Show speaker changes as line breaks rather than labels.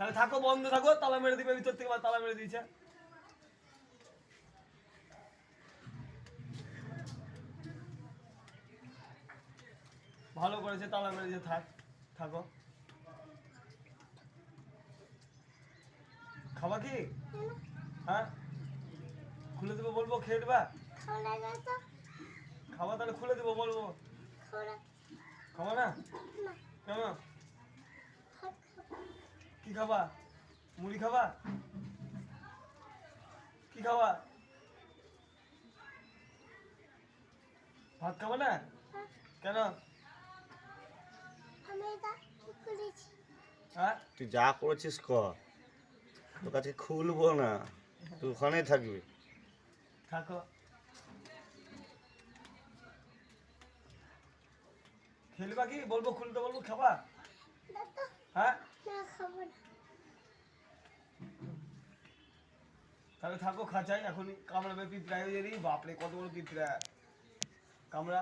তাহলে থাকো বন্ধ থাকো তালা মেরে দিবে ভিতর থেকে তালা মেরে দিয়েছে। ভালো করেছে তালা মেরে দিয়েছে থাক থাকো। খাবা কি? হ্যাঁ? খুলে দেবো বলব খেয়ে দেবা
খাওয়া
খাবা তাহলে খুলে দেবো বলব।
খাওয়া
খাবা না?
না।
কেন?
ভাত খাব
কি খাবা? মুড়ি খাবা? কি খাবা? ভাত খাবা না?
হ্যাঁ,
কেন হ্যাঁ?
তুই যা করেছিস কর তোর কাছে খুলবো না। তুই ওখানেই থাকবি।
থাকো। খেলবা কি? বলব খুলতে বলব খাবা? তাহলে থাকো খাঁচায়। এখনই কামড়াবে পিঁপড়া বাপরে কত বড় পিঁপড়া কামড়া।